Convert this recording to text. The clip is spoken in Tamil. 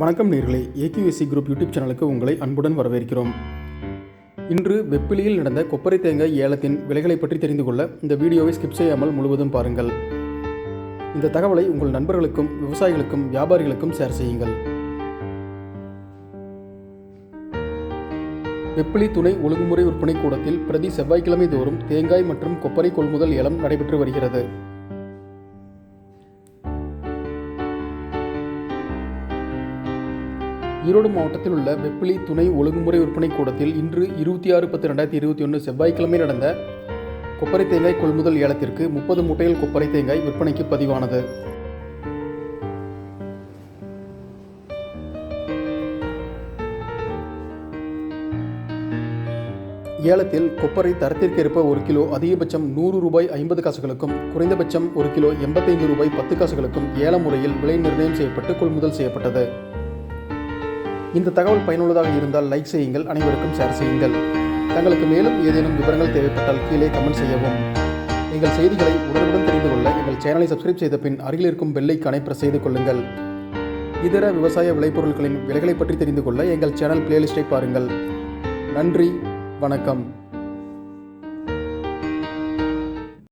வணக்கம் நேர்களே. ஏகியூஎஸ்சி குரூப் யூடியூப் சேனலுக்கு உங்களை அன்புடன் வரவேற்கிறோம். இன்று வெப்பிலியில் நடந்த கொப்பரை தேங்காய் ஏலத்தின் விலைகளை பற்றி தெரிந்து கொள்ள இந்த வீடியோவை ஸ்கிப் செய்யாமல் முழுவதும் பாருங்கள். இந்த தகவலை உங்கள் நண்பர்களுக்கும் விவசாயிகளுக்கும் வியாபாரிகளுக்கும் ஷேர் செய்யுங்கள். வெப்பிலி துணை ஒழுங்குமுறை விற்பனை கூடத்தில் பிரதி செவ்வாய்க்கிழமை தோறும் தேங்காய் மற்றும் கொப்பரை கொள்முதல் ஏலம் நடைபெற்று வருகிறது. ஈரோடு மாவட்டத்தில் உள்ள வெப்பிலி துணை ஒழுங்குமுறை விற்பனை கூடத்தில் இன்று இருபத்தி ஆறு பத்து ரெண்டாயிரத்தி இருபத்தி ஒன்று செவ்வாய்க்கிழமை நடந்த கொப்பரை தேங்காய் கொள்முதல் ஏலத்திற்கு முப்பது மூட்டைகள் கொப்பரை தேங்காய் விற்பனைக்கு பதிவானது. ஏலத்தில் கொப்பரை தரத்திற்கேற்ப ஒரு கிலோ அதிகபட்சம் நூறு ரூபாய் ஐம்பது காசுகளுக்கும் குறைந்தபட்சம் ஒரு கிலோ எண்பத்தைந்து ரூபாய் பத்து காசுகளுக்கும் ஏல முறையில் விலை நிர்ணயம் செய்யப்பட்டு கொள்முதல் செய்யப்பட்டது. இந்த தகவல் பயனுள்ளதாக இருந்தால் லைக் செய்யுங்கள் அனைவருக்கும் ஷேர் செய்யுங்கள். தங்களுக்கு மேலும் ஏதேனும் விவரங்கள் தேவைப்பட்டால் கீழே கமெண்ட் செய்யவும். எங்கள் செய்திகளை உடனுடன் தெரிந்து கொள்ள எங்கள் சேனலை சப்ஸ்கிரைப் செய்த பின் அருகில் இருக்கும் பெல்லைக்கானை பிரஸ் செய்து கொள்ளுங்கள். இதர விவசாய விளைபொருட்களின் விலைகளை பற்றி தெரிந்து கொள்ள எங்கள் சேனல் பிளேலிஸ்டை பாருங்கள். நன்றி வணக்கம்.